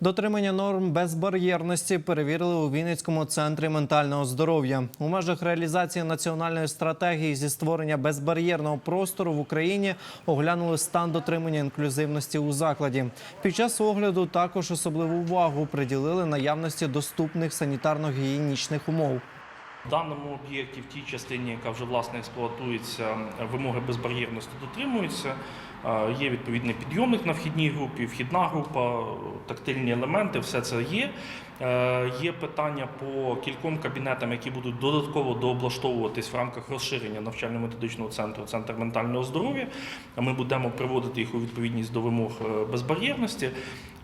Дотримання норм безбар'єрності перевірили у Вінницькому центрі ментального здоров'я. У межах реалізації національної стратегії зі створення безбар'єрного простору в Україні оглянули стан дотримання інклюзивності у закладі. Під час огляду також особливу увагу приділили наявності доступних санітарно-гігієнічних умов. В даному об'єкті, в тій частині, яка вже власне експлуатується, вимоги безбар'єрності дотримуються. Є відповідний підйомник на вхідній групі, вхідна група, тактильні елементи, все це є. Е, Є питання по кільком кабінетам, які будуть додатково дооблаштовуватись в рамках розширення навчально-методичного центру, центр ментального здоров'я. Ми будемо приводити їх у відповідність до вимог е, безбар'єрності.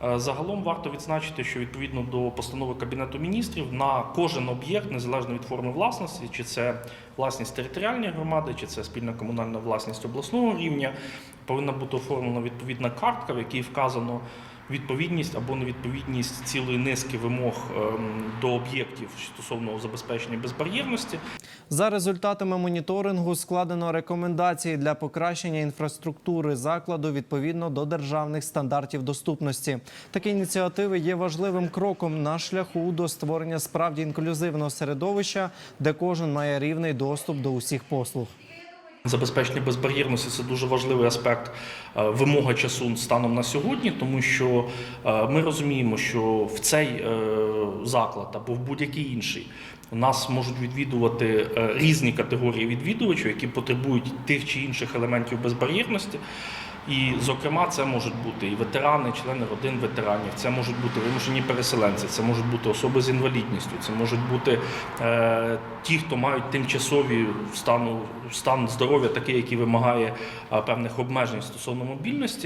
Е, Загалом варто відзначити, що відповідно до постанови Кабінету міністрів на кожен об'єкт, незалежно від форми власності, чи це власність територіальної громади, чи це спільна комунальна власність обласного рівня, повинна бути оформлена відповідна картка, в якій вказано відповідність або невідповідність цілої низки вимог ем, до об'єктів стосовно забезпечення безбар'єрності. За результатами моніторингу складено рекомендації для покращення інфраструктури закладу відповідно до державних стандартів доступності. Такі ініціативи є важливим кроком на шляху до створення справді інклюзивного середовища, де кожен має рівний доступ до усіх послуг. Забезпечення безбар'єрності це дуже важливий аспект вимоги вимога часу станом на сьогодні, тому що е, ми розуміємо, що в цей е, заклад або в будь-який інший нас можуть відвідувати е, різні категорії відвідувачів, які потребують тих чи інших елементів безбар'єрності. І, зокрема, це можуть бути і ветерани, члени родин ветеранів, це можуть бути вимушені переселенці, це можуть бути особи з інвалідністю, це можуть бути е, ті, хто мають тимчасові стану стан здоров'я, такий, який вимагає е, певних обмежень стосовно мобільності.